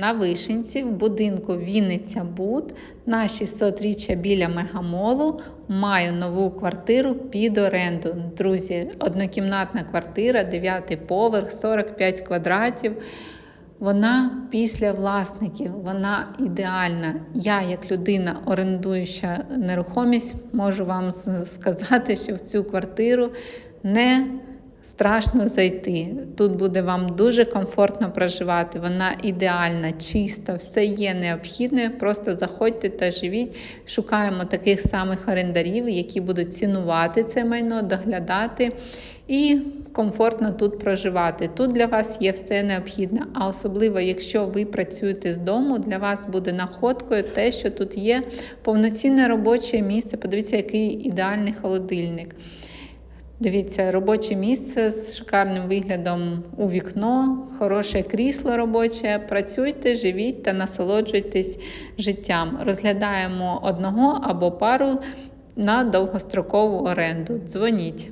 на Вишенці в будинку Вінниця Буд на 600-річчя біля Мегамолу маю нову квартиру під оренду. Друзі, однокімнатна квартира, 9 поверх, 45 квадратів. Вона після власників, вона ідеальна. Я, як людина, орендуюча нерухомість, можу вам сказати, що в цю квартиру не страшно зайти. Тут буде вам дуже комфортно проживати. Вона ідеальна, чиста, все є необхідне. Просто заходьте та живіть. Шукаємо таких самих орендарів, які будуть цінувати це майно, доглядати і комфортно тут проживати. Тут для вас є все необхідне. А особливо, якщо ви працюєте з дому, для вас буде находкою те, що тут є повноцінне робоче місце. Подивіться, який ідеальний холодильник. Дивіться, робоче місце з шикарним виглядом у вікно, хороше крісло робоче. Працюйте, живіть та насолоджуйтесь життям. Розглядаємо одного або пару на довгострокову оренду. Дзвоніть.